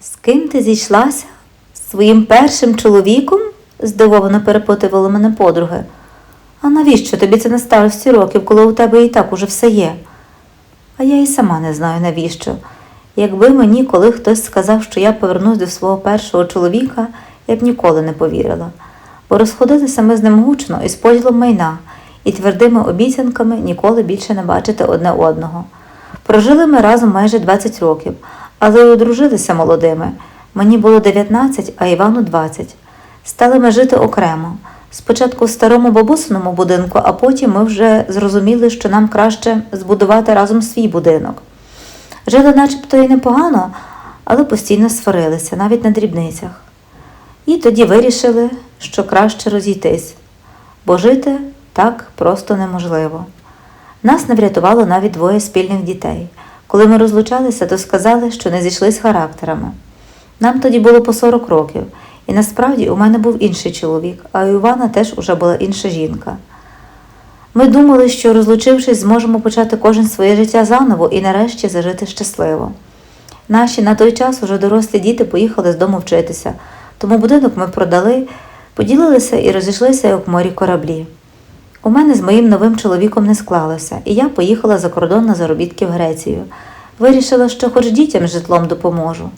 З ким ти зійшлася? З своїм першим чоловіком? здивовано перепитували мене подруги. А навіщо тобі це на старості років, коли у тебе і так уже все є? А я і сама не знаю навіщо. Якби мені коли хтось сказав, що я повернусь до свого першого чоловіка, я б ніколи не повірила. Бо розходилися ми з ним гучно і з поділом майна, і твердими обіцянками ніколи більше не бачити одне одного. Прожили ми разом майже 20 років, але й одружилися молодими. Мені було 19, а Івану 20. Стали ми жити окремо. Спочатку в старому бабусиному будинку, а потім ми вже зрозуміли, що нам краще збудувати разом свій будинок. Жили начебто і непогано, але постійно сварилися, навіть на дрібницях. І тоді вирішили, що краще розійтись, бо жити так просто неможливо. Нас не врятувало навіть двоє спільних дітей. Коли ми розлучалися, то сказали, що не зійшлись характерами. Нам тоді було по 40 років, і насправді у мене був інший чоловік, а у Івана теж уже була інша жінка. Ми думали, що розлучившись, зможемо почати кожен своє життя заново і нарешті зажити щасливо. Наші на той час уже дорослі діти поїхали з дому вчитися, тому будинок ми продали, поділилися і розійшлися як в морі кораблі. У мене з моїм новим чоловіком не склалося, і я поїхала за кордон на заробітки в Грецію. Вирішила, що хоч дітям житлом допоможу.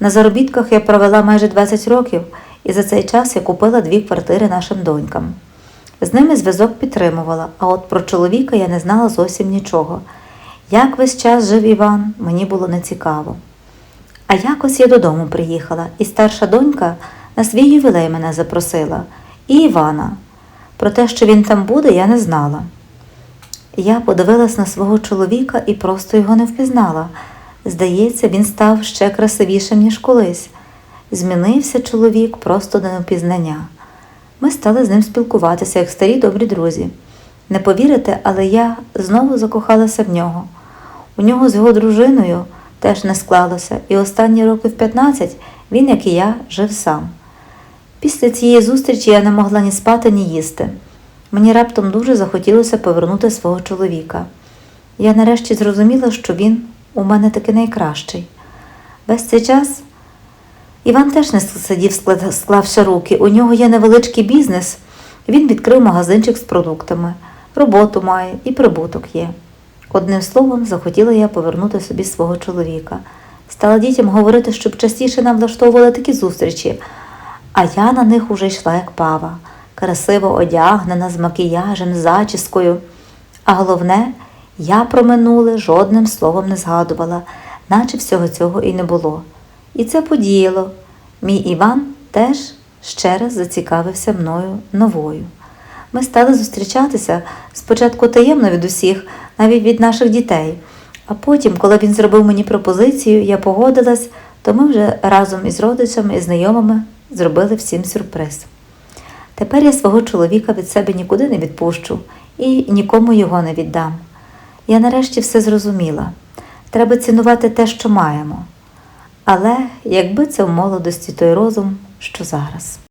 На заробітках я провела майже 20 років, і за цей час я купила дві квартири нашим донькам. З ними зв'язок підтримувала, а от про чоловіка я не знала зовсім нічого. Як весь час жив Іван, мені було нецікаво. А якось я додому приїхала, і старша донька на свій ювілей мене запросила, і Івана. Про те, що він там буде, я не знала. Я подивилась на свого чоловіка і просто його не впізнала. Здається, він став ще красивішим, ніж колись. Змінився чоловік просто до невпізнання. Ми стали з ним спілкуватися, як старі добрі друзі. Не повірите, але я знову закохалася в нього. У нього з його дружиною теж не склалося, і останні років 15 він, як і я, жив сам. Після цієї зустрічі я не могла ні спати, ні їсти. Мені раптом дуже захотілося повернути свого чоловіка. Я нарешті зрозуміла, що він у мене таки найкращий. Весь цей час Іван теж не сидів, склавши руки. У нього є невеличкий бізнес. Він відкрив магазинчик з продуктами, роботу має і прибуток є. Одним словом, захотіла я повернути собі свого чоловіка. Стала дітям говорити, щоб частіше нам влаштовували такі зустрічі, а я на них уже йшла як пава, красиво одягнена, з макіяжем, з зачіскою. А головне, я про минуле жодним словом не згадувала, наче всього цього і не було. І це подіяло. Мій Іван теж ще раз зацікавився мною новою. Ми стали зустрічатися спочатку таємно від усіх, навіть від наших дітей. А потім, коли він зробив мені пропозицію, я погодилась, то ми вже разом із родичами і знайомими зробили всім сюрприз. Тепер я свого чоловіка від себе нікуди не відпущу і нікому його не віддам. Я нарешті все зрозуміла. Треба цінувати те, що маємо. Але якби це в молодості той розум, що зараз.